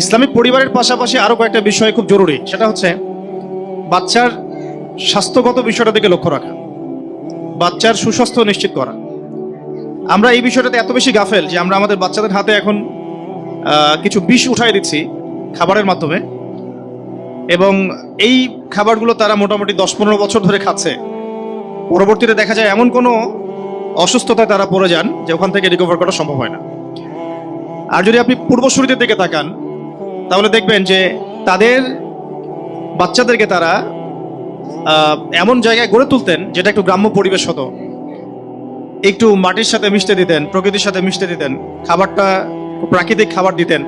Islamic পরিবারের পাশাপাশি আরও কয়েকটা বিষয় খুব জরুরি। সেটা হচ্ছে, বাচ্চার স্বাস্থ্যগত বিষয়টা দিকে লক্ষ্য রাখা। বাচ্চার সুস্বাস্থ্য নিশ্চিত করা। আমরা এই বিষয়টাতে এত বেশি গাফেল যে আমরা আমাদের বাচ্চাদের হাতে এখন কিছু বিষ উঠাই দিচ্ছি খাবারের মাধ্যমে। এবং এই খাবারগুলো তারা মোটামুটি দশ পনেরো বছর ধরে খাচ্ছে। পরবর্তীতে দেখা যায় এমন কোনো অসুস্থতায় তারা পড়ে যান যে ওখান থেকে রিকভার করা সম্ভব হয় না। আর যদি আপনি পূর্বসূরিদের দিকে তাকান তাহলে দেখবেন যে তাদের বাচ্চাদেরকে তারা এমন জায়গায় গড়ে তুলতেন যেটা একটু গ্রাম্য পরিবেশ হতো। একটু মাটির সাথে মিশতে দিতেন, প্রকৃতির সাথে মিশতে দিতেন, খাবারটা খুব প্রাকৃতিক খাবার দিতেন।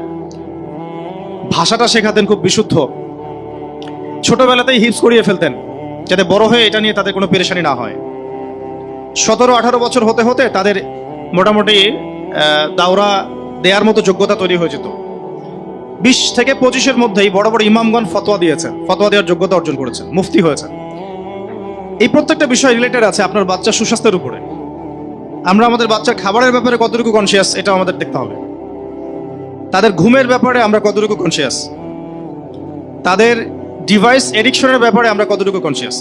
ভাষাটা শেখাতেন খুব বিশুদ্ধ। ছোটবেলাতেই হিপস করিয়ে ফেলতেন, যাতে বড় হয়ে এটা নিয়ে তাদের কোনো পেরেশানি না হয়। সতেরো, আঠারো বছর হতে হতে তাদের মোটামুটি দাওরা দেওয়ার মতো যোগ্যতা তৈরি হয়ে যেত। বিশ থেকে পঁচিশের মধ্যেই বড় বড় ইমামগণ ফতোয়া দিয়েছেন ফতোয়া দেওয়ার যোগ্যতা অর্জন করেছেন, মুফতি হয়েছেন। এই প্রত্যেকটা বিষয় রিলেটেড আছে আপনার বাচ্চার সুস্বাস্থ্যের উপরে। আমরা আমাদের বাচ্চার খাবারের ব্যাপারে কতটুকু কনসিয়াস এটা আমাদের দেখতে হবে। তাদের ঘুমের ব্যাপারে আমরা কতটুকু কনসিয়াস তাদের ডিভাইস এডিকশনের ব্যাপারে আমরা কতটুকু কনসিয়াস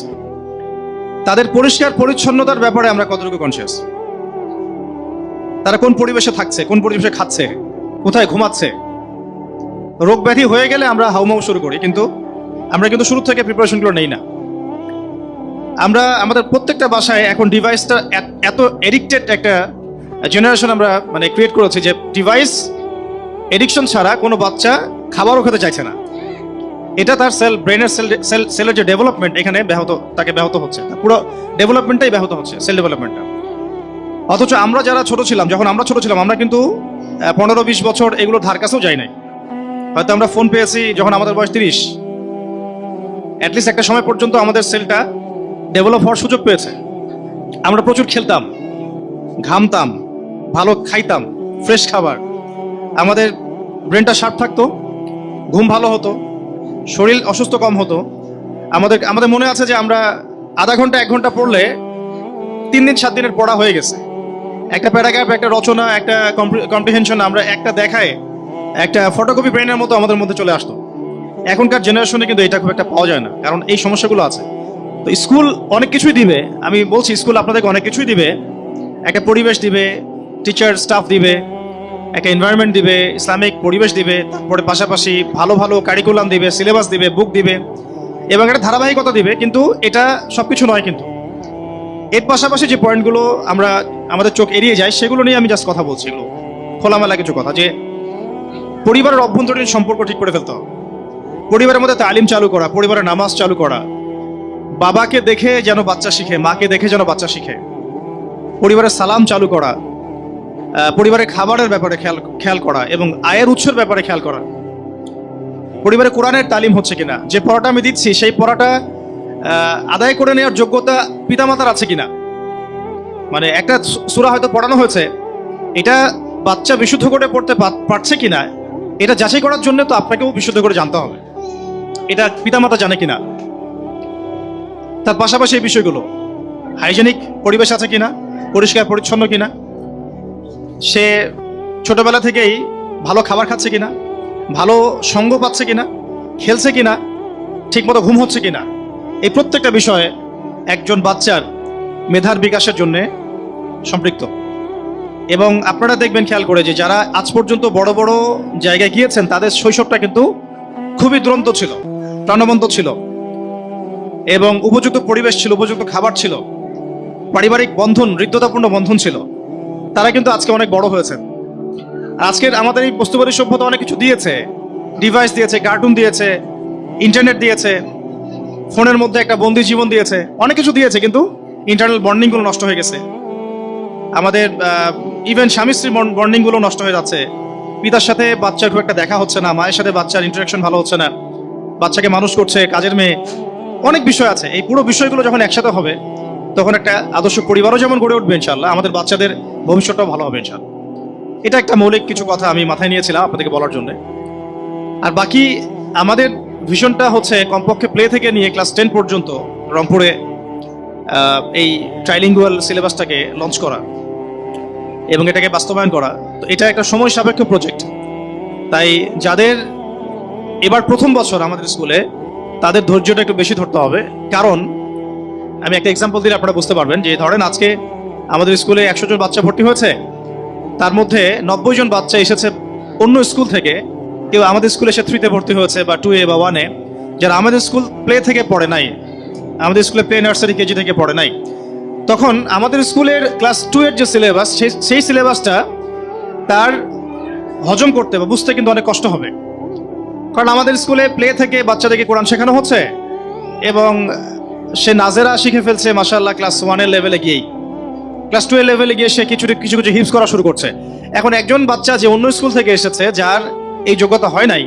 তাদের পরিষ্কার পরিচ্ছন্নতার ব্যাপারে আমরা কতটুকু কনসিয়াস তারা কোন পরিবেশে থাকছে, কোন পরিবেশে খাচ্ছে, কোথায় ঘুমাচ্ছে? রোগ ব্যাধি হয়ে গেলে আমরা হাউমাউ শুরু করি, কিন্তু আমরা কিন্তু শুরু থেকে প্রিপারেশনগুলো নেই না। আমরা, আমাদের প্রত্যেকটা বাসায় এখন ডিভাইসটা এত- এডিক্টেড একটা জেনারেশন আমরা মানে ক্রিয়েট করেছি যে ডিভাইস এডিকশন ছাড়া কোনো বাচ্চা খাবারও খেতে চাইছে না। এটা তার সেল ব্রেনের সেল সেল সেলের যে ডেভেলপমেন্ট এখানে ব্যাহত, তাকে ব্যাহত হচ্ছে। পুরো ডেভেলপমেন্টটাই ব্যাহত হচ্ছে সেল ডেভেলপমেন্টটা অথচ আমরা যারা ছোট ছিলাম, যখন আমরা ছোট ছিলাম, আমরা কিন্তু পনেরো বিশ বছর এগুলো ধার কাছেও যাই নাই। হয়তো আমরা ফোন পেয়েছি যখন আমাদের বয়স তিরিশ। অ্যাটলিস্ট একটা সময় পর্যন্ত আমাদের সেলটা ডেভেলপ হওয়ার সুযোগ পেয়েছে। আমরা প্রচুর খেলতাম, ঘামতাম, ভালো খাইতাম ফ্রেশ খাবার। আমাদের ব্রেনটা শার্প থাকতো, ঘুম ভালো হতো, শরীর অসুস্থ কম হতো। আমাদের আমাদের মনে আছে যে আমরা আধা ঘণ্টা, এক ঘণ্টা পড়লে তিন দিন, সাত দিনের পড়া হয়ে গেছে। একটা প্যারাগ্রাফ একটা রচনা, একটা কম্প্রিহেনশন আমরা একটা দেখায় একটা ফটোকপি ব্রেনের মতো আমাদের মধ্যে চলে আসতো। এখনকার জেনারেশনে কিন্তু এটা খুব একটা পাওয়া যায় না, কারণ এই সমস্যাগুলো আছে। তো স্কুল অনেক কিছুই দিবে, আমি বলছি স্কুল আপনাদেরকে অনেক কিছুই দিবে। একটা পরিবেশ দিবে টিচার স্টাফ দিবে, একটা এনভায়রনমেন্ট দিবে ইসলামিক পরিবেশ দিবে, তারপরে পাশাপাশি ভালো ভালো কারিকুলাম দিবে সিলেবাস দিবে বুক দিবে, এবং একটা ধারাবাহিকতা দিবে, কিন্তু এটা সব কিছু নয় কিন্তু। এর পাশাপাশি যে পয়েন্টগুলো আমরা, আমাদের চোখ এড়িয়ে যাই সেগুলো নিয়ে আমি জাস্ট কথা বলছি এগুলো। খোলামেলা কিছু কথা, যে পরিবারের অভ্যন্তরীণ সম্পর্ক ঠিক করে ফেলতে পরিবারের মধ্যে তালিম চালু করা, পরিবারের নামাজ চালু করা। বাবাকে দেখে যেন বাচ্চা শিখে, মাকে দেখে যেন বাচ্চা শিখে। পরিবারের সালাম চালু করা পরিবারের খাবারের ব্যাপারে খেয়াল খেয়াল করা এবং আয়ের উৎসের ব্যাপারে খেয়াল করা। পরিবারে কোরআনের তালিম হচ্ছে কিনা, যে পড়াটা আমি দিচ্ছি, সেই পড়াটা আদায় করে নেওয়ার যোগ্যতা পিতামাতার আছে কিনা। মানে একটা সুরা হয়তো পড়ানো হয়েছে, এটা বাচ্চা বিশুদ্ধ করে পড়তে পারছে কিনা এটা যাচাই করার জন্য তো আপনাকেও বিশুদ্ধ করে জানতে হবে। এটা পিতামাতা জানে কিনা? তার পাশাপাশি এই বিষয়গুলো হাইজেনিক পরিবেশ আছে কিনা, পরিষ্কার পরিচ্ছন্ন কিনা, সে ছোটবেলা থেকেই ভালো খাবার খাচ্ছে কিনা, ভালো সঙ্গ পাচ্ছে কিনা, খেলছে কিনা, ঠিকমতো ঘুম হচ্ছে কিনা, এই প্রত্যেকটা বিষয়ে একজন বাচ্চার মেধার বিকাশের জন্য সম্পৃক্ত। এবং আপনারা দেখবেন খেয়াল করে যে যারা আজ পর্যন্ত বড় বড় জায়গায় গিয়েছেন, তাদের শৈশবটা কিন্তু খুবই দুরন্ত ছিল, প্রাণবন্ত ছিল। এবং উপযুক্ত পরিবেশ ছিল, উপযুক্ত খাবার ছিল, পারিবারিক বন্ধন, হৃদ্যতাপূর্ণ বন্ধন ছিল। তারা কিন্তু আজকে অনেক বড় হয়েছেন। আজকের আমাদের এই বস্তুবাদী সভ্যতা অনেক কিছু দিয়েছে। ডিভাইস দিয়েছে, কার্টুন দিয়েছে, ইন্টারনেট দিয়েছে, ফোনের মধ্যে একটা বন্দি জীবন দিয়েছে, অনেক কিছু দিয়েছে, কিন্তু ইন্টারনাল বন্ডিংগুলো নষ্ট হয়ে গেছে। আমাদের ইভেন স্বামী স্ত্রীর বন্ডিংগুলো নষ্ট হয়ে যাচ্ছে। পিতার সাথে বাচ্চার খুব একটা দেখা হচ্ছে না, মায়ের সাথে বাচ্চার ইন্টারাকশন ভালো হচ্ছে না, বাচ্চাকে মানুষ করছে, কাজের মেয়ে, অনেক বিষয় আছে। এই পুরো বিষয়গুলো যখন একসাথে হবে, তখন একটা আদর্শ পরিবারও যেমন গড়ে উঠবে ইনশাল্লাহ আমাদের বাচ্চাদের ভবিষ্যৎটাও ভালো হবে ইনশাল্লাহ এটা একটা মৌলিক কিছু কথা আমি মাথায় নিয়েছিলাম আপনাদেরকে বলার জন্য। আর বাকি আমাদের ভিশনটা হচ্ছে কমপক্ষে প্লে থেকে নিয়ে ক্লাস টেন পর্যন্ত রংপুরে এই ট্রাইলিঙ্গুয়াল সিলেবাসটাকে লঞ্চ করা। এবং এটাকে বাস্তবায়ন করা। তো এটা একটা সময় সাপেক্ষ প্রজেক্ট তাই যাদের এবার প্রথম বছর আমাদের স্কুলে, তাদের ধৈর্যটা একটু বেশি ধরতে হবে। কারণ, আমি একটা এক্সাম্পল দিলে আপনারা বুঝতে পারবেন যে, ধরেন আজকে আমাদের স্কুলে একশো জন বাচ্চা ভর্তি হয়েছে। তার মধ্যে নব্বই জন বাচ্চা এসেছে অন্য স্কুল থেকে। কেউ আমাদের স্কুলে এসে থ্রিতে ভর্তি হয়েছে বা টু এ বা ওয়ানে যারা আমাদের স্কুল প্লে থেকে পড়ে নাই, আমাদের স্কুলে প্লে নার্সারি কেজি থেকে পড়ে নাই তখন আমাদের স্কুলের ক্লাস টু এর যে সিলেবাস সেই সিলেবাসটা তার হজম করতে বা বুঝতে কিন্তু অনেক কষ্ট হবে। কারণ আমাদের স্কুলে প্লে থেকে বাচ্চাদেরকে কোরআন শেখানো হচ্ছে এবং সে নাজেরা শিখে ফেলছে মাসাল্লাহ ক্লাস ওয়ানের লেভেলে গিয়েই। ক্লাস টু এর লেভেলে গিয়ে সে কিছু কিছু কিছু হিপস করা শুরু করছে। এখন একজন বাচ্চা যে অন্য স্কুল থেকে এসেছে, যার এই যোগ্যতা হয় নাই,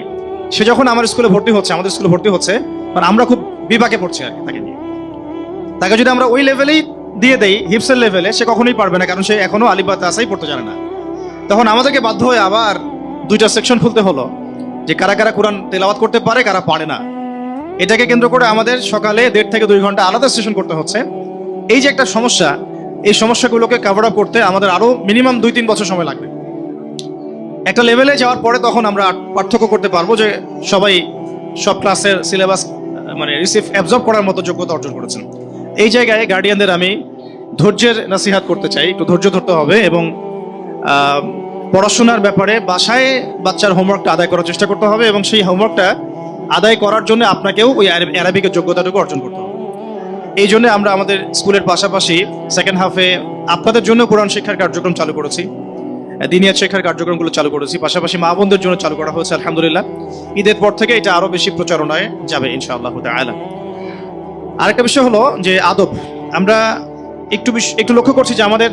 সে যখন আমার স্কুলে ভর্তি হচ্ছে, আমাদের স্কুলে ভর্তি হচ্ছে মানে আমরা খুব বিপাকে পড়ছি আর কি তাকে নিয়ে। তাকে যদি আমরা ওই লেভেলেই দিয়ে দেই হিপসের লেভেলে সে কখনোই পারবে না, কারণ সে এখনও আলিবাত আসাই পড়তে জানে না। তখন আমাদেরকে বাধ্য হয়ে আবার দুইটা সেকশন খুলতে হলো, যে কারা কারা কোরআন তেলাওয়াত করতে পারে, কারা পারে না। এটাকে কেন্দ্র করে আমাদের সকালে দেড় থেকে দুই ঘণ্টা আলাদা সেশন করতে হচ্ছে। এই যে একটা সমস্যা, এই সমস্যাগুলোকে কাভার আপ করতে আমাদের আরও মিনিমাম দুই তিন বছর সময় লাগবে। একটা লেভেলে যাওয়ার পরে তখন আমরা পার্থক্য করতে পারব যে সবাই সব ক্লাসের সিলেবাস মানে রিসিভ অ্যাবজর্ব করার মতো যোগ্যতা অর্জন করেছেন। এই জায়গায় গার্ডিয়ানদের আমি ধৈর্যের নাসিহাত করতে চাই, একটু ধৈর্য ধরতে হবে এবং পড়াশোনার ব্যাপারে বাসায় বাচ্চার হোমওয়ার্কটা আদায় করার চেষ্টা করতে হবে এবং সেই হোমওয়ার্কটা আদায় করার জন্য আপনাকেও ওই অ্যারাব- অ্যারাবিকের যোগ্যতাটুকু অর্জন করতে হবে। এই জন্য আমরা আমাদের স্কুলের পাশাপাশি সেকেন্ড হাফে আপনাদের জন্য কোরআন শিক্ষার কার্যক্রম চালু করেছি, দিনিয়াত শিক্ষার কার্যক্রমগুলো চালু করেছি, পাশাপাশি মা বোনদের জন্য চালু করা হয়েছে, আলহামদুলিল্লাহ। ঈদের পর থেকে এটা আরও বেশি প্রচারণায় যাবে, ইনশাআল্লাহ তাআলা। আরেকটা বিষয় হলো যে আদব। আমরা একটু একটু লক্ষ্য করছি যে আমাদের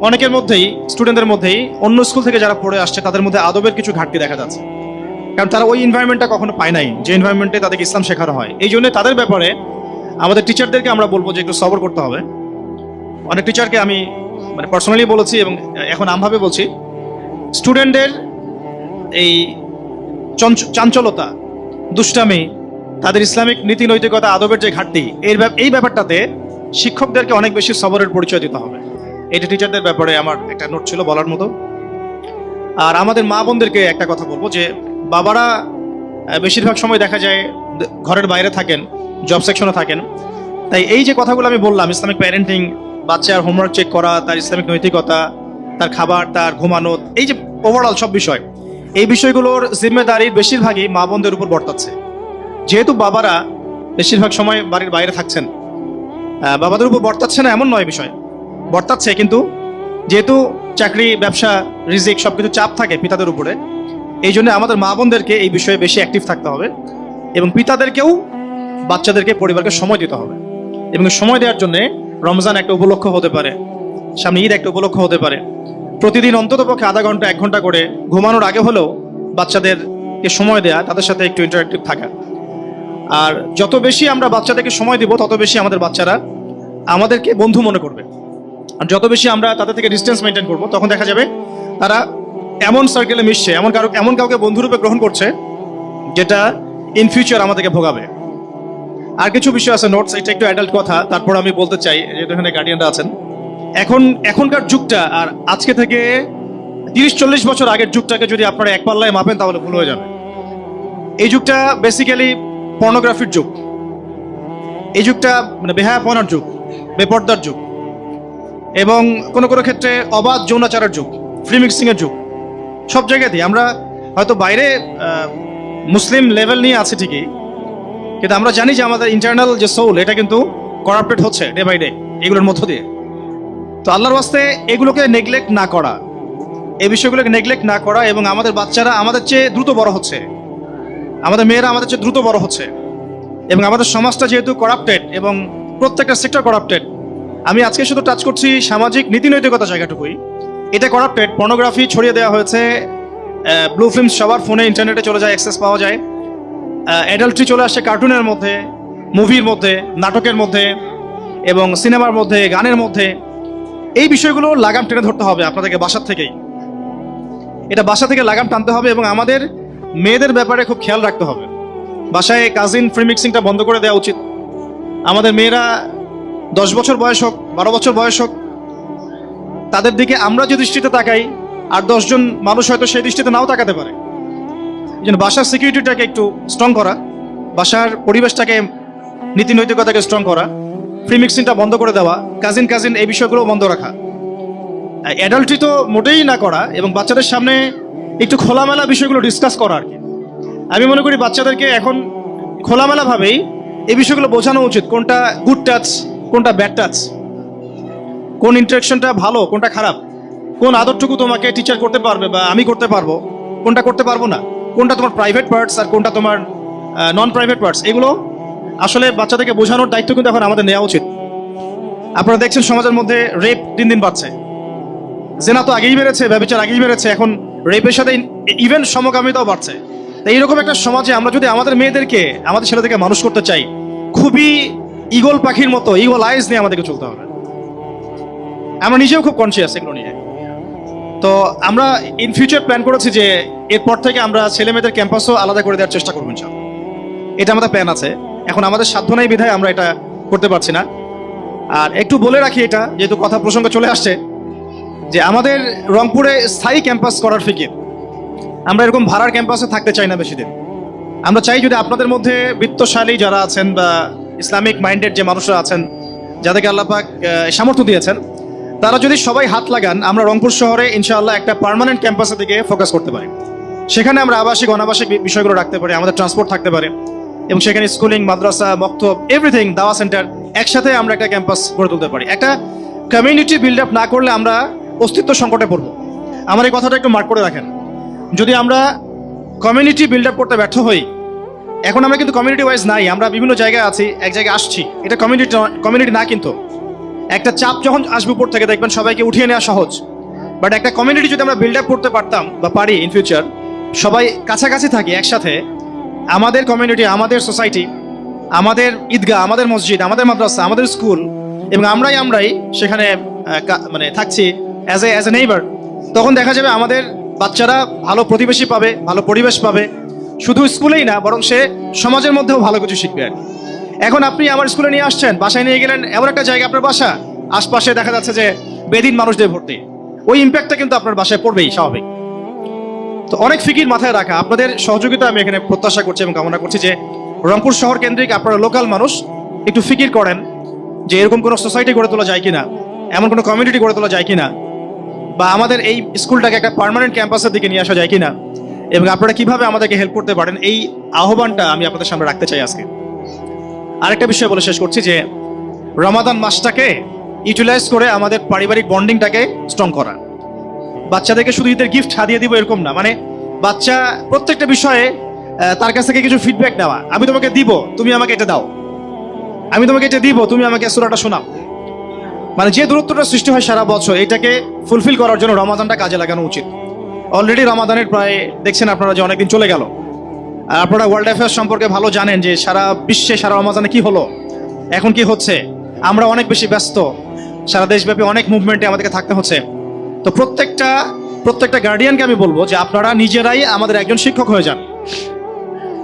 অনেকের মধ্যেই স্টুডেন্টদের মধ্যেই, অন্য স্কুল থেকে যারা পড়ে আসছে, তাদের মধ্যে আদবের কিছু ঘাটতি দেখা যাচ্ছে। কারণ তারা ওই এনভায়রনমেন্টটা কখনো পায় নাই, যে এনভায়রনমেন্টে তাদেরকে ইসলাম শেখানো হয়। এই জন্য তাদের ব্যাপারে আমাদের টিচারদেরকে আমরা বলব যে একটু সবর করতে হবে। অনেক টিচারকে আমি মানে পার্সোনালি বলেছি এবং এখন আমভাবে বলছি স্টুডেন্টদের এই চঞ্চ- চাঞ্চলতা, দুষ্টামি তাদের ইসলামিক নীতি নৈতিকতা আদবের যে ঘাটতি, এর এই ব্যাপারটাতে শিক্ষকদেরকে অনেক বেশি সবরের পরিচয় দিতে হবে। এটা টিচারদের ব্যাপারে আমার একটা নোট ছিল বলার মতো। আর আমাদের মা বোনদেরকে একটা কথা বলব যে, বাবারা বেশিরভাগ সময় দেখা যায় ঘরের বাইরে থাকেন জব সেকশনে থাকেন। তাই এই যে কথাগুলো আমি বললাম, ইসলামিক প্যারেন্টিং বাচ্চার হোমওয়ার্ক চেক করা, তার ইসলামিক নৈতিকতা, তার খাবার, তার ঘুমানো, এই যে ওভারঅল সব বিষয়, এই বিষয়গুলোর জিম্মেদারির বেশিরভাগই মা বোনদের উপর বর্তাচ্ছে। যেহেতু বাবারা বেশিরভাগ সময় বাড়ির বাইরে থাকছেন বাবাদের উপর বর্তাচ্ছে না, এমন নয় বিষয়। বর্তাচ্ছে কিন্তু যেহেতু চাকরি, ব্যবসা, রিজিক সবকিছু চাপ থাকে পিতাদের উপরে, এই জন্য আমাদের মা বোনদেরকে এই বিষয়ে বেশি অ্যাক্টিভ থাকতে হবে এবং পিতাদেরকেও বাচ্চাদেরকে, পরিবারকে সময় দিতে হবে। এবং সময় দেওয়ার জন্য রমজান একটা উপলক্ষ হতে পারে, সামনে ঈদ একটা উপলক্ষ হতে পারে। প্রতিদিন অন্তত পক্ষে আধা ঘণ্টা, এক ঘণ্টা করে ঘুমানোর আগে হলেও বাচ্চাদেরকে সময় দেয়া, তাদের সাথে একটু ইন্টারাক্টিভ থাকা। আর যত বেশি আমরা বাচ্চাদেরকে সময় দিব, তত বেশি আমাদের বাচ্চারা আমাদেরকে বন্ধু মনে করবে। আর যত বেশি আমরা তাদের থেকে ডিস্টেন্স মেনটেন করব, তখন দেখা যাবে তারা এমন সার্কেলে মিশছে, এমন কারও এমন কাউকে বন্ধুরূপে গ্রহণ করছে, যেটা ইন ফিউচার আমাদেরকে ভোগাবে। আর কিছু বিষয় আছে নোটস এটা একটু অ্যাডাল্ট কথা, তারপর আমি বলতে চাই যেহেতু এখানে গার্ডিয়ানরা আছেন। এখন, এখনকার যুগটা, আর আজকে থেকে তিরিশ, চল্লিশ বছর আগের যুগটাকে যদি আপনারা এক পাল্লায় মাপেন, তাহলে ভুল হয়ে যাবে। এই যুগটা বেসিক্যালি পর্নোগ্রাফির যুগ। এই যুগটা মানে বেহায়াপনার যুগ, বেপর্দার যুগ। এবং কোনো কোনো ক্ষেত্রে অবাধ যৌনাচারের যুগ ফ্রি মিক্সিং এর যুগ। সব জায়গাতেই আমরা হয়তো বাইরে মুসলিম লেভেল নিয়ে আছি ঠিকই, কিন্তু আমরা জানি যে আমাদের ইন্টারনাল যে সোল এটা কিন্তু করাপ্টেড হচ্ছে ডে বাই ডে এগুলোর মধ্য দিয়ে। তো আল্লাহর ওয়াস্তে এগুলোকে নেগলেক্ট না করা, এই বিষয়গুলোকে নেগলেক্ট না করা এবং আমাদের বাচ্চারা আমাদের চেয়ে দ্রুত বড় হচ্ছে। আমাদের মেয়েরা আমাদের চেয়ে দ্রুত বড় হচ্ছে। এবং আমাদের সমাজটা যেহেতু করাপ্টেড এবং প্রত্যেকটা সেক্টর করাপ্টেড আমি আজকে শুধু টাচ করছি সামাজিক নীতি নৈতিকতা জায়গাটুকুই। এটা করাপ্টেড পর্নোগ্রাফি ছড়িয়ে দেওয়া হয়েছে ব্লু ফিল্মস সবার ফোনে ইন্টারনেটে চলে যায় অ্যাক্সেস পাওয়া যায়। অ্যাডাল্ট্রি চলে আসে কার্টুনের মধ্যে মুভির মধ্যে, নাটকের মধ্যে, এবং সিনেমার মধ্যে, গানের মধ্যে। এই বিষয়গুলো লাগাম টেনে ধরতে হবে আপনাদেরকে বাসার থেকেই। এটা বাসা থেকে লাগাম টানতে হবে এবং আমাদের মেয়েদের ব্যাপারে খুব খেয়াল রাখতে হবে। বাসায় কাজিন ফ্রি মিক্সিংটা বন্ধ করে দেওয়া উচিত। আমাদের মেয়েরা দশ বছর বয়স হোক, বারো বছর বয়স হোক, তাদের দিকে আমরা যে দৃষ্টিতে তাকাই, আর দশজন মানুষ হয়তো সেই দৃষ্টিতে নাও তাকাতে পারে। যেন বাসার সিকিউরিটিটাকে একটু স্ট্রং করা, বাসার পরিবেশটাকে নীতি নৈতিকতাকে স্ট্রং করা ফ্রি মিক্সিংটা বন্ধ করে দেওয়া কাজিন কাজিন এই বিষয়গুলো বন্ধ রাখা। অ্যাডাল্টটি তো মোটেই না করা, এবং বাচ্চাদের সামনে একটু খোলামেলা বিষয়গুলো ডিসকাস করা আর কি আমি মনে করি বাচ্চাদেরকে এখন খোলামেলাভাবেই এই বিষয়গুলো বোঝানো উচিত, কোনটা গুড টাচ কোনটা ব্যাড টাচ কোন ইন্টারেকশনটা ভালো, কোনটা খারাপ, কোন আদরটুকু তোমাকে টিচার করতে পারবে বা আমি করতে পারব, কোনটা করতে পারব না, কোনটা তোমার প্রাইভেট পার্টস আর কোনটা তোমার নন প্রাইভেট পার্টস এগুলো আসলে বাচ্চাদেরকে বোঝানোর দায়িত্ব কিন্তু এখন আমাদের নেওয়া উচিত। আপনারা দেখছেন সমাজের মধ্যে রেপ দিন দিন বাড়ছে। জেনা তো আগেই বেড়েছে, ব্যবচার আগেই বেড়েছে, এখন রেপের সাথে ইভেন সমকামিতাও বাড়ছে। তো এইরকম একটা সমাজে আমরা যদি আমাদের মেয়েদেরকে, আমাদের ছেলেদেরকে মানুষ করতে চাই, খুবই ইগল পাখির মতো ইগল আইজ নিয়ে আমাদেরকে চলতে হবে। আমরা নিজেও খুব কনসিয়াস এগুলো নিয়ে। তো আমরা ইন ফিউচার প্ল্যান করেছি যে এরপর থেকে আমরা ছেলে মেয়েদের ক্যাম্পাসও আলাদা করে দেওয়ার চেষ্টা করব এটা আমাদের প্ল্যান আছে। এখন আমাদের সাধ্য নেই বিধায় আমরা এটা করতে পারছি না। আর একটু বলে রাখি এটা, যেহেতু কথা প্রসঙ্গ চলে আসছে যে আমাদের রংপুরে স্থায়ী ক্যাম্পাস করার ফিকির। আমরা এরকম ভাড়ার ক্যাম্পাসে থাকতে চাই না বেশি দিন। আমরা চাই যদি আপনাদের মধ্যে বৃত্তশালী যারা আছেন বা ইসলামিক মাইন্ডেড যে মানুষরা আছেন, যাদেরকে আল্লাপাক সামর্থ্য দিয়েছেন, তারা যদি সবাই হাত লাগান, আমরা রংপুর শহরে ইনশাআল্লাহ একটা পার্মানেন্ট ক্যাম্পাসের দিকে ফোকাস করতে পারি। সেখানে আমরা আবাসিক, অনাবাসিক বিষয়গুলো রাখতে পারি, আমাদের ট্রান্সপোর্ট থাকতে পারে, এবং সেখানে স্কুলিং, মাদ্রাসা, মক্তব, এভরিথিং, দাওয়া সেন্টার একসাথে আমরা একটা ক্যাম্পাস গড়ে তুলতে পারি। একটা কমিউনিটি বিল্ড আপ না করলে আমরা অস্তিত্ব সংকটে পড়ব। আমার এই কথাটা একটু মার্ক করে রাখেন। যদি আমরা কমিউনিটি বিল্ড আপ করতে ব্যর্থ হই, এখন আমরা কিন্তু কমিউনিটি ওয়াইজ নাই, আমরা বিভিন্ন জায়গায় আছি, এক জায়গায় আসছি। এটা কমিউনিটি কমিউনিটি না কিন্তু। একটা চাপ যখন আসবে উপর থেকে দেখবেন সবাইকে উঠিয়ে নেওয়া সহজ। বাট একটা কমিউনিটি যদি আমরা বিল্ড আপ করতে পারতাম বা পারি ইন ফিউচার সবাই কাছাকাছি থাকি, একসাথে, আমাদের কমিউনিটি আমাদের সোসাইটি আমাদের ঈদগাহ, আমাদের মসজিদ, আমাদের মাদ্রাসা, আমাদের স্কুল এবং আমরাই আমরাই সেখানে মানে থাকছি as a as a neighbour তখন দেখা যাবে আমাদের বাচ্চারা ভালো প্রতিবেশী পাবে, ভালো পরিবেশ পাবে। শুধু স্কুলেই না, বরং সে সমাজের মধ্যেও ভালো কিছু শিখবে। আর এখন আপনি আমার স্কুলে নিয়ে আসছেন, বাসায় নিয়ে গেলেন, এমন একটা জায়গা আপনার বাসা। আশপাশে দেখা যাচ্ছে যে বেদিন মানুষদের ভর্তি। ওই ইম্প্যাক্টটা কিন্তু আপনার বাসায় পড়বেই, স্বাভাবিক। তো অনেক ফিকির মাথায় রাখা, আপনাদের সহযোগিতা আমি এখানে প্রত্যাশা করছি এবং কামনা করছি যে রংপুর শহর কেন্দ্রিক আপনারা লোকাল মানুষ, একটু ফিকির করেন যে এরকম কোনো সোসাইটি গড়ে তোলা যায় কিনা, এমন কোনো কমিউনিটি গড়ে তোলা যায় কিনা। বা আমাদের এই স্কুলটাকে একটা পার্মানেন্ট ক্যাম্পাসের দিকে নিয়ে আসা যায় কিনা? এবং আপনারা কীভাবে আমাদেরকে হেল্প করতে পারেন? এই আহ্বানটা আমি আপনাদের সামনে রাখতে চাই আজকে। আরেকটা বিষয় বলে শেষ করছি যে রমাদান মাসটাকে ইউটিলাইজ করে আমাদের পারিবারিক বন্ডিংটাকে স্ট্রং করা। বাচ্চাদেরকে শুধু ঈদের গিফট হাদিয়ে দিব এরকম না। মানে বাচ্চা প্রত্যেকটা বিষয়ে তার কাছ থেকে কিছু ফিডব্যাক নেওয়া। আমি তোমাকে দিব, তুমি আমাকে এটা দাও। আমি তোমাকে এটা দিব, তুমি আমাকে সুরাটা শোনাও। মানে যে দূরত্বটা সৃষ্টি হয় সারা বছর, এটাকে ফুলফিল করার জন্য রমাদানটা কাজে লাগানো উচিত। অলরেডি রমাদানের প্রায়, দেখছেন আপনারা যে অনেকদিন চলে গেল। আর আপনারা ওয়ার্ল্ড অ্যাফেয়ার্স সম্পর্কে ভালো জানেন যে সারা বিশ্বে, সারা রমাজানে কি হলো? এখন কি হচ্ছে? আমরা অনেক বেশি ব্যস্ত। সারা দেশব্যাপী অনেক মুভমেন্টে আমাদেরকে থাকতে হচ্ছে। তো প্রত্যেকটা প্রত্যেকটা গার্ডিয়ানকে আমি বলব যে আপনারা নিজেরাই আমাদের একজন শিক্ষক হয়ে যান।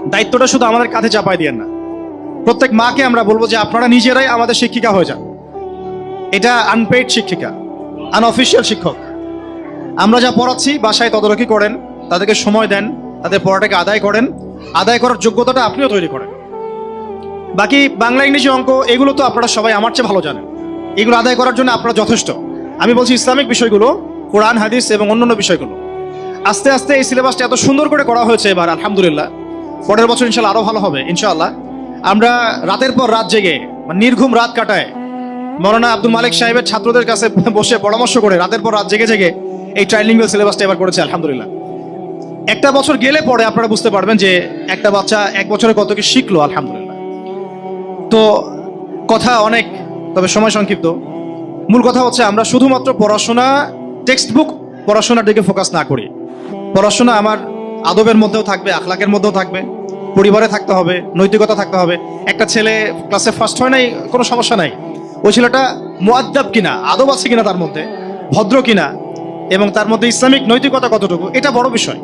দায়িত্বটা শুধু আমাদের কাঁধে চাপাই দিয়েন না। প্রত্যেক মাকে আমরা বলব যে আপনারা নিজেরাই আমাদের শিক্ষিকা হয়ে যান। এটা আনপেইড শিক্ষিকা আনঅফিসিয়াল শিক্ষক। আমরা যা পড়াচ্ছি, বাসায় তদারকি করেন, তাদেরকে সময় দেন, তাদের পড়াটাকে আদায় করেন, আদায় করার যোগ্যতাটা আপনিও তৈরি করেন। বাকি বাংলা, ইংরেজি অঙ্ক, এগুলো তো আপনারা সবাই আমার চেয়ে ভালো জানেন। এগুলো আদায় করার জন্য আপনারা যথেষ্ট। আমি বলছি ইসলামিক বিষয়গুলো, কোরআন, হাদিস এবং অন্যান্য বিষয়গুলো। আস্তে আস্তে এই সিলেবাসটা এত সুন্দর করে করা হয়েছে এবার, আলহামদুলিল্লাহ। পরের বছর ইনশাল্লাহ আরও ভালো হবে, ইনশাআল্লাহ। আমরা রাতের পর রাত জেগে মানে নির্ঘুম রাত কাটায় মৌলানা আব্দুল মালিক সাহেবের ছাত্রদের কাছে বসে পরামর্শ করে রাতের পর রাত জেগে জেগে এই ট্রাইলিঙ্গুয়াল সিলেবাসটা এবার করেছে, আলহামদুলিল্লাহ। একটা বছর গেলে পরে আপনারা বুঝতে পারবেন যে একটা বাচ্চা এক বছরে কত কি শিখলো, আলহামদুলিল্লাহ। তো কথা অনেক, তবে সময় সংক্ষিপ্ত। মূল কথা হচ্ছে আমরা শুধুমাত্র পড়াশোনা টেক্সট বুক পড়াশোনার দিকে ফোকাস না করি। পড়াশোনা আমার আদবের মধ্যেও থাকবে, আখলাকের মধ্যেও থাকবে। পরিবারে থাকতে হবে, নৈতিকতা থাকতে হবে। একটা ছেলে ক্লাসে ফার্স্ট হয় নাই, কোনো সমস্যা নাই। ওই ছেলেটা মোয়াদ্দাব কিনা, আদব আছে কিনা তার মধ্যে, ভদ্র কিনা, এবং তার মধ্যে ইসলামিক নৈতিকতা কতটুকু, এটা বড় বিষয়।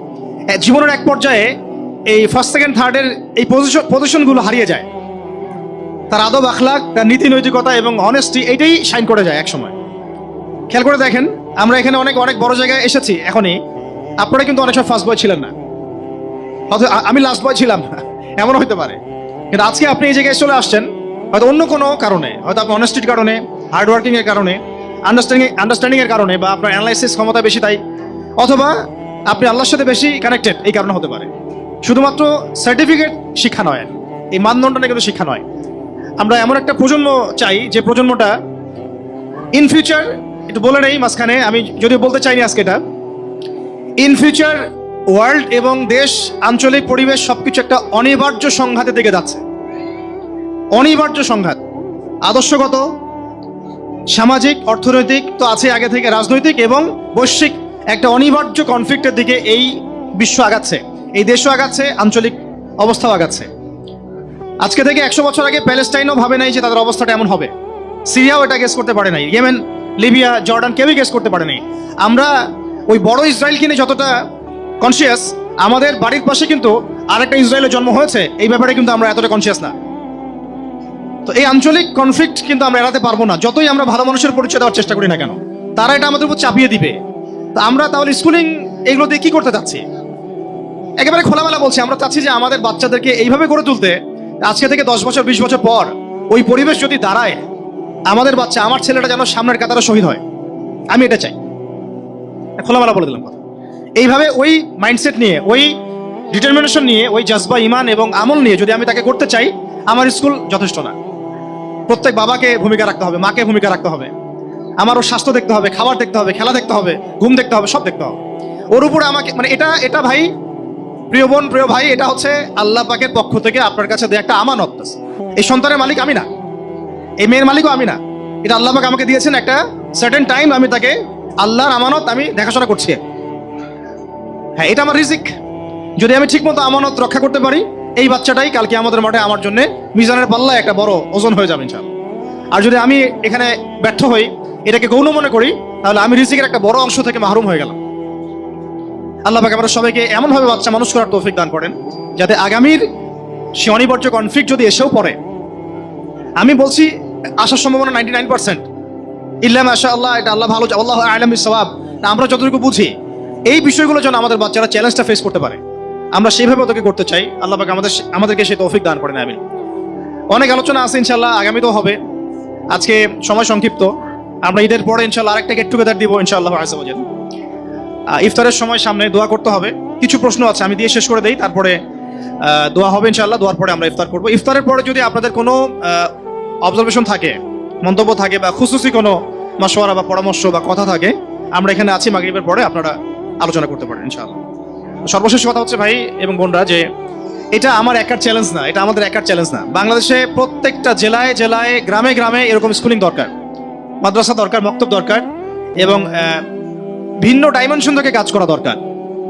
জীবনের এক পর্যায়ে এই ফার্স্ট সেকেন্ড থার্ডের এই পজিশন পজিশনগুলো হারিয়ে যায়। তার আদব আখলাক, তার নীতি নৈতিকতা এবং অনেস্টি এটাই সাইন করে যায় একসময়। খেয়াল করে দেখেন, আমরা এখানে অনেক অনেক বড় জায়গায় এসেছি, এখনই। আপনারা কিন্তু অনেক সময় ফার্স্ট বয় ছিলেন না। হয়তো আমি লাস্ট বয় ছিলাম না, এমনও হতে পারে। কিন্তু আজকে আপনি এই জায়গায় চলে আসছেন হয়তো অন্য কোনো কারণে, হয়তো আপনার অনেস্টির কারণে হার্ডওয়ার্কিং এর কারণে আন্ডারস্ট্যান্ডিং আন্ডারস্ট্যান্ডিং এর কারণে বা আপনার অ্যানালাইসিস ক্ষমতা বেশি তাই, অথবা আপনি আল্লাহর সাথে বেশি কানেক্টেড এই কারণে হতে পারে। শুধুমাত্র সার্টিফিকেট শিক্ষা নয়, এই মানদণ্ডটা কিন্তু শিক্ষা নয়। আমরা এমন একটা প্রজন্ম চাই, যে প্রজন্মটা ইন ফিউচার একটু বলে নেই মাঝখানে, আমি যদিও বলতে চাইনি আজকে এটা ইন ফিউচার ওয়ার্ল্ড এবং দেশ, আঞ্চলিক পরিবেশ সবকিছু একটা অনিবার্য সংঘাতের দিকে যাচ্ছে। অনিবার্য সংঘাত। আদর্শগত, সামাজিক, অর্থনৈতিক তো আছে আগে থেকে রাজনৈতিক এবং বৈশ্বিক একটা অনিবার্য কনফ্লিক্টের দিকে এই বিশ্ব আগাচ্ছে। এই দেশও আগাচ্ছে, আঞ্চলিক অবস্থাও আগাচ্ছে। আজকে থেকে একশো বছর আগে প্যালেস্টাইনও ভাবে নাই যে তাদের অবস্থাটা এমন হবে। সিরিয়াও এটা গেস করতে পারে নাই। ইয়েমেন, লিবিয়া, জর্ডান কেউই গেস করতে পারে নাই। আমরা ওই বড় ইসরায়েলকে নিয়ে যতটা কনসিয়াস আমাদের বাড়ির পাশে কিন্তু আরেকটা ইসরায়েলের জন্ম হয়েছে। এই ব্যাপারে কিন্তু আমরা এতটা কনসিয়াস না। তো এই আঞ্চলিক কনফ্লিক্ট কিন্তু আমরা এড়াতে পারব না। যতই আমরা ভালো মানুষের পরিচয় দেওয়ার চেষ্টা করি না কেন, তারা এটা আমাদের উপর চাপিয়ে দিবে। তা আমরা তাহলে স্কুলিং এগুলো দিয়ে কি করতে চাচ্ছি? একেবারে খোলামেলা বলছি, আমরা চাচ্ছি যে আমাদের বাচ্চাদেরকে এইভাবে গড়ে তুলতে আজকে থেকে দশ বছর, বিশ বছর পর ওই পরিবেশ যদি দাঁড়ায়, আমাদের বাচ্চা, আমার ছেলেটা যেন সামনের কাতারে শহীদ হয়। আমি এটা চাই। খোলামেলা বলে দিলাম কথা। এইভাবে ওই মাইন্ডসেট নিয়ে, ওই ডিটারমিনেশন নিয়ে, ওই জজবা ইমান এবং আমল নিয়ে যদি আমি তাকে করতে চাই, আমার স্কুল যথেষ্ট না। প্রত্যেক বাবাকে ভূমিকা রাখতে হবে, মাকে ভূমিকা রাখতে হবে। আমার ওর স্বাস্থ্য দেখতে হবে, খাবার দেখতে হবে, খেলা দেখতে হবে, ঘুম দেখতে হবে, সব দেখতে হবে। ওর উপরে আমাকে মানে এটা এটা ভাই, প্রিয় বোন, প্রিয় ভাই, এটা হচ্ছে আল্লাহ পাকের পক্ষ থেকে আপনার কাছে দেয়া একটা আমানত এই সন্তানের মালিক আমি না। এই মেয়ের মালিকও আমি না। এটা আল্লাহ পাক আমাকে দিয়েছেন একটা সার্টেন টাইম আমি তাকে আল্লাহর আমানত আমি দেখাশোনা করছি। হ্যাঁ এটা আমার রিজিক। যদি আমি ঠিকমতো আমানত রক্ষা করতে পারি এই বাচ্চাটাই কালকে আমাদের মাঠে আমার জন্য মিজানের পাল্লায় একটা বড় ওজন হয়ে যাবে ইনশাআল্লাহ। আর যদি আমি এখানে ব্যর্থ হই, এটাকে গৌণ মনে করি, তাহলে আমি রিজিকের একটা বড় অংশ থেকে মাহরুম হয়ে গেলাম। আল্লাহ পাক আমরা সবাইকে এমনভাবে বাচ্চা মানুষ করার তৌফিক দান করেন, যাতে আগামীর সে অনিবার্য কনফ্লিক্ট যদি এসেও পড়ে। আমি বলছি, আসার সম্ভাবনা নাইনটি নাইন পার্সেন্ট ইল্লাম আশা আল্লাহ এটা আল্লাহ ভালো, আল্লাহ আলম সবাব আমরা যতটুকু বুঝি, এই বিষয়গুলো যেন আমাদের বাচ্চারা চ্যালেঞ্জটা ফেস করতে পারে। আমরা সেইভাবে ওদেরকে করতে চাই। আল্লাহ পাক আমাদের আমাদেরকে সেই তৌফিক দান করেন আমি অনেক আলোচনা আছে ইনশাল্লাহ আগামীতেও হবে। আজকে সময় সংক্ষিপ্ত। আমরা ঈদের পরে ইনশাল্লাহ আরেকটা গেট টুগেদার দিব, ইনশাআল্লাহ আজাল ইফতারের সময় সামনে দোয়া করতে হবে। কিছু প্রশ্ন আছে, আমি দিয়ে শেষ করে দেই। তারপরে দোয়া হবে, ইনশাআল্লাহ, দোয়ার পরে আমরা ইফতার করব। ইফতারের পরে যদি আপনাদের কোনো অবজারভেশন থাকে, মন্তব্য থাকে বা খুশুসি কোনো মশওয়ারা বা পরামর্শ বা কথা থাকে, আমরা এখানে আছি, মাগরিবের পরে আপনারা আলোচনা করতে পারেন, ইনশাআল্লাহ। সর্বশেষ কথা হচ্ছে ভাই এবং বোনরা যে এটা আমার একার চ্যালেঞ্জ না, এটা আমাদের একার চ্যালেঞ্জ না। বাংলাদেশে প্রত্যেকটা জেলায় জেলায়, গ্রামে গ্রামে এরকম স্কুলিং দরকার, মাদ্রাসা দরকার, মক্তব দরকার এবং ভিন্ন ডাইমেনশন থেকে কাজ করা দরকার।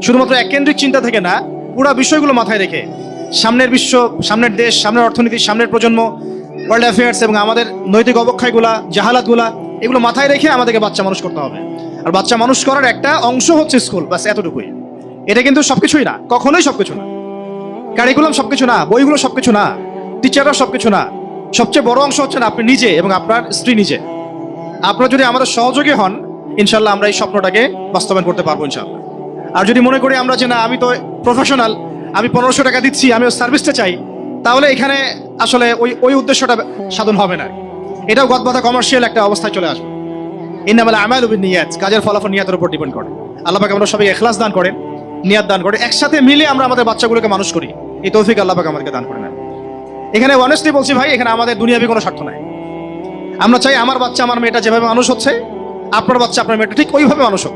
শুধুমাত্র এককেন্দ্রিক চিন্তা থেকে না, পুরা বিষয়গুলো মাথায় রেখে সামনের বিশ্ব, সামনের দেশ, সামনের অর্থনীতি, সামনের প্রজন্ম ওয়ার্ল্ড অ্যাফেয়ার্স এবং আমাদের নৈতিক অবক্ষয়গুলা, জাহালাতগুলা, এগুলো মাথায় রেখে আমাদেরকে বাচ্চা মানুষ করতে হবে। আর বাচ্চা মানুষ করার একটা অংশ হচ্ছে স্কুল বাস এতটুকুই। এটা কিন্তু সবকিছুই না, কখনোই সবকিছু না। কারিকুলাম সবকিছু না, বইগুলো সবকিছু না টিচাররা সবকিছু না। সবচেয়ে বড় অংশ হচ্ছে না আপনি নিজে এবং আপনার স্ত্রী নিজে। আপনারা যদি আমাদের সহযোগী হন ইনশাল্লাহ আমরা এই স্বপ্নটাকে বাস্তবায়ন করতে পারব ইনশাল্লাহ আর যদি মনে করি আমরা যে না, আমি তো প্রফেশনাল আমি পনেরোশো টাকা দিচ্ছি, আমি সার্ভিসটা চাই, তাহলে এখানে আসলে ওই ওই উদ্দেশ্যটা সাধন হবে না। এটাও গদবাধা কমার্শিয়াল একটা অবস্থায় চলে আসবে। ইন্নামাল আমাল উবিন নিয়াত, কাজের ফলাফল নিয়াতের উপর ডিপেন্ড করে। আল্লাহ পাক আমরা সবাই এখলাস দান করেন। নিয়াত দান করে। একসাথে মিলে আমরা আমাদের বাচ্চাগুলোকে মানুষ করি। এই তৌফিক আল্লাহ আমাদেরকে দান করে নেন। এখানে অনেস্টলি বলছি ভাই, এখানে আমাদের দুনিয়াবি কোনো স্বার্থ নাই। আমরা চাই আমার বাচ্চা, আমার মেয়েটা যেভাবে মানুষ হচ্ছে, আপনার বাচ্চা, আপনার মেয়েটা ঠিক ওইভাবে মানুষ হোক।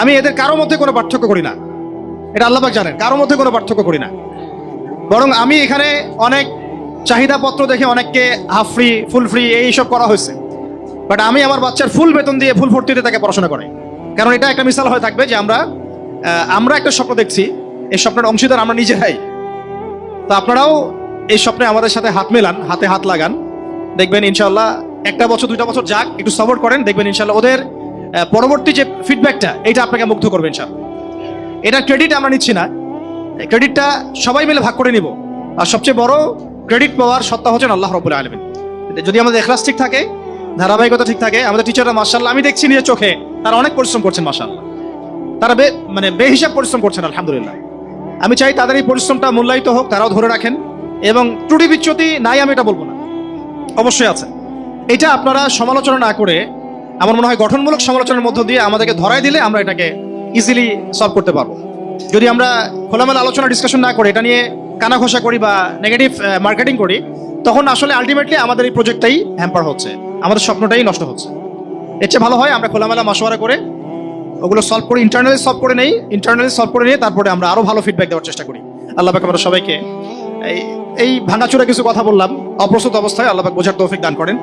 আমি এদের কারও মধ্যে কোনো পার্থক্য করি না। এটা আল্লাপাক জানেন, কারও মধ্যে কোনো পার্থক্য করি না। বরং আমি এখানে অনেক চাহিদাপত্র দেখে অনেককে হাফ ফ্রি ফুল ফ্রি এইসব করা হয়েছে। বাট আমি আমার বাচ্চার ফুল বেতন দিয়ে ফুল ভর্তিতে তাকে পড়াশোনা করাই। কারণ এটা একটা মিসাল হয়ে থাকবে যে আমরা আমরা একটা স্বপ্ন দেখছি। এই স্বপ্নের অংশীদার আমরা নিজেরাই। তো আপনারাও এই স্বপ্নে আমাদের সাথে হাত মেলান, হাতে হাত লাগান। দেখবেন ইনশাল্লাহ একটা বছর, দুইটা বছর যাক, একটু সাপোর্ট করেন, দেখবেন ইনশাল্লাহ ওদের পরবর্তী যে ফিডব্যাকটা এটা আপনাকে মুগ্ধ করবে ইনশাল্লাহ এটা ক্রেডিট আমরা নিচ্ছি না। ক্রেডিটটা সবাই মিলে ভাগ করে নিব। আর সবচেয়ে বড় ক্রেডিট পাওয়ার সত্তা হচ্ছেন আল্লাহ রবুল আলমিন। যদি আমাদের এখলাস ঠিক থাকে, ধারাবাহিকতা ঠিক থাকে, আমাদের টিচাররা মার্শাল্লাহ আমি দেখছি নিজের চোখে, তারা অনেক পরিশ্রম করছেন মার্শাল্লাহ তারা বে মানে বেহিসাব পরিশ্রম করছেন, আলহামদুলিল্লাহ। আমি চাই তাদের এই পরিশ্রমটা মূল্যায়িত হোক, তারাও ধরে রাখেন। এবং ত্রুটি বিচ্যুতি নাই, আমি এটা বলব না। অবশ্যই আছে। এটা আপনারা সমালোচনা না করে, আমার মনে হয় গঠনমূলক সমালোচনার মধ্য দিয়ে আমাদেরকে ধরাই দিলে আমরা এটাকে ইজিলি সলভ করতে পারব। যদি আমরা খোলামেলা আলোচনা ডিসকাশন না করে, এটা নিয়ে কানা ঘষা করি বা নেগেটিভ মার্কেটিং করি, তখন আসলে আলটিমেটলি আমাদের এই প্রজেক্টটাই হ্যাম্পার হচ্ছে। আমাদের স্বপ্নটাই নষ্ট হচ্ছে। এর চেয়ে ভালো হয় আমরা খোলামেলা মাসোয়ারা করে ওগুলো সলভ করে ইন্টারনালি সলভ করে নেই ইন্টারনালি সলভ করে নিয়ে তারপরে আমরা আরও ভালো ফিডব্যাক দেওয়ার চেষ্টা করি। আল্লাহ আমরা সবাইকে এই এই কিছু কথা বললাম, অপ্রস্তুত অবস্থায় আল্লাহ বোঝার তৌফিক দান করেন।